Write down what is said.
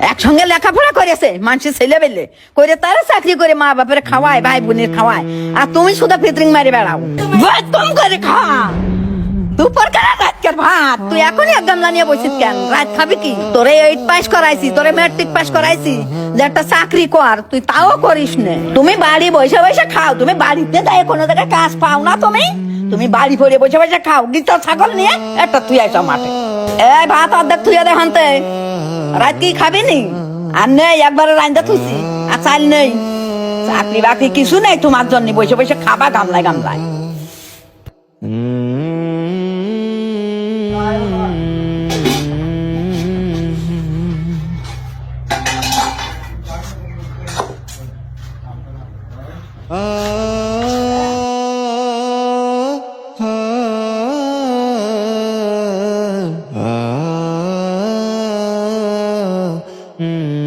একসঙ্গে লেখাপড়া করেছে, মানুষের ছেলে বেলে করে তারা চাকরি করে মা বাপের খাওয়ায়, ভাই বোনের খাওয়ায়। আর তুমি শুধু ফিতরিং মারি বেড়াও। কম করে খা। দুপুর কেন রাতকের ভাত। তুই এখনই এক গামলা নিয়ে বসিস কেন? রাত খাবি কি? তোরে এইট পাস করাইছি, তোরে ম্যাট্রিক পাস করাইছি। যে একটা চাকরি কর, তুই তাও করিস নে। তুমি বাড়ি বসে বসে খাও। তুমি বাড়িতে যাই কোনো জায়গায় কাজ পাও না তুমি। তুমি বাড়ি পড়ে বসে বসে খাও। গীতা ছাগল নিয়ে একটা তুই আইসা মাঠে। এই ভাত অর্ধেক তুই দে হানতে। রাত কি খাবি নি? আর নেই, একবারে রান্দা থুইছি। আর চাল নেই। চাকরি বাকরি কিছু নেই তোমার জন্য, বসে বসে খাবা গামলায় গামলায়। Mm.